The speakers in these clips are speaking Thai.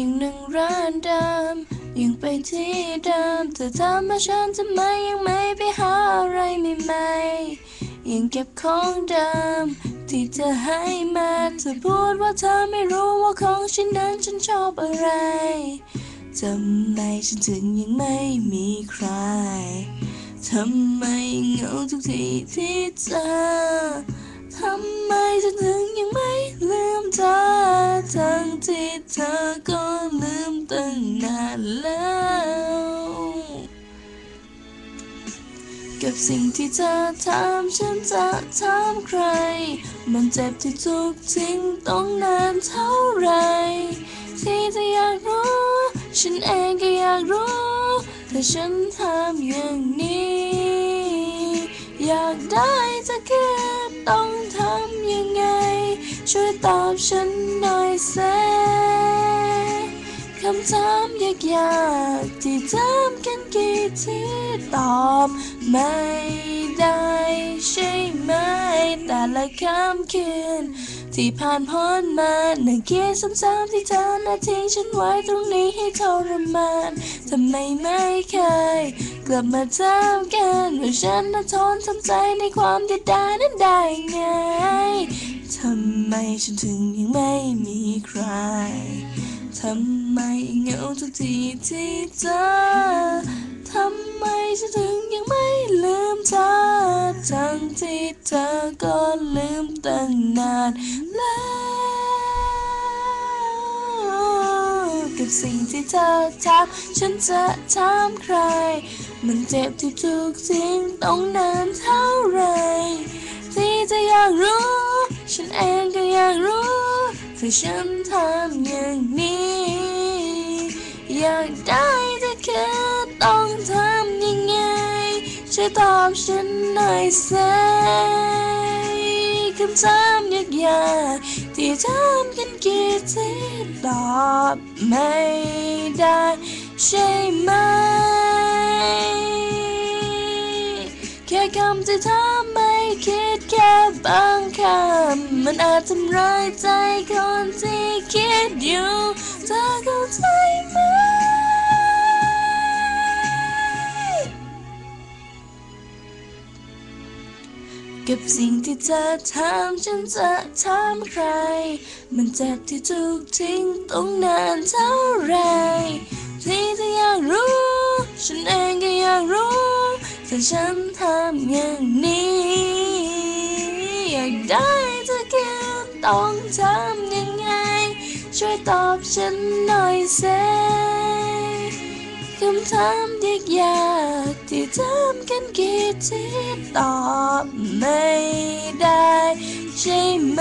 ยังนึ่งร้านเดิมยังไปที่เดิมเธอถามมาฉันทำไมยังไม่ไปหาอะไรใหม่ๆยังเก็บของเดิมที่เธอให้มาเธอพูดว่าเธอไม่รู้ว่าของชิ้นนั้นฉันชอบอะไรทำไมฉันถึงยังไม่มีใครทำไมเหงาทุกทีที่เจอทำไมฉันถึงยังไม่ลืมเธอทั้งที่เธอ กับสิ่งที่เธอทำฉันจะถามใคร มันเจ็บที่ถูกทิ้งต้องนานเท่าไรที่เธอยากรู้ ฉันเองก็อยากรู้แต่ฉันทำอย่างนี้ อยากได้จะแค่ต้องทำยังไง ช่วยตอบฉันหน่อยเซคำถามยากๆที่ถาม กันกี่ทีตอบไม่ได้ใช่ไหม แต่ละคำคืน ที่ผ่านพ้นมาหนั่งคิดซ้ำๆที่เธอนาทิ้งฉันไว้ตรงนี้ให้ทรมานทำไมไม่เคย กลับมาถามกันว่าฉันน่ะทนทำใจในความเดียดายนั้นได้ไงทำไมฉันถึงยังไม่มีใคร ทำไมเหงาทุกทีที่เจอทำไมฉันถึงยังไม่ลืมเธอทั้งที่เธอก็ลืมตั้งนานแล้วกับสิ่งที่เธอทำฉันจะถามใคร มันเจ็บที่ถูกทิ้งต้องนานเท่าไรที่จะอยากรู้ ฉันเองก็อยากรู้ถ้าฉัน ทำอย่างนี้ อยากได้แต่แค่ต้องทำยังไงช่วยตอบฉันหน่อยสิคำถามยากๆที่ถามกันกี่ทีตอบไม่ได้ใช่ไหม แค่คำที่ถามไม่คิดแค่บางคำ มันอาจทำร้ายใจคนที่คิดอยู่เธอเข้าใจไหมกับสิ่งที่เธอทำฉันจะถามใคร มันเจ็บที่ถูกทิ้งต้องนานเท่าไร ที่เธออยากรู้ ฉันเองก็อยากรู้ถ้าฉันทำอย่างนี้อยากได้ ต้องทำยังไง ช่วยตอบฉันหน่อยสิคำถามยากยากที่ถามกันกี่ทีตอบไม่ได้ใช่ไหม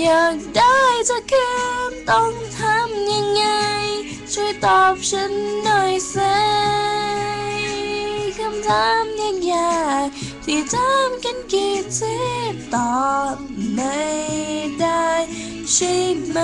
อยากได้จะคืนต้องทำยังไง ช่วยตอบฉันหน่อยสิคำถามยากๆที่ถามกันกี่ทีตอบไม่ได้ใช่ไหม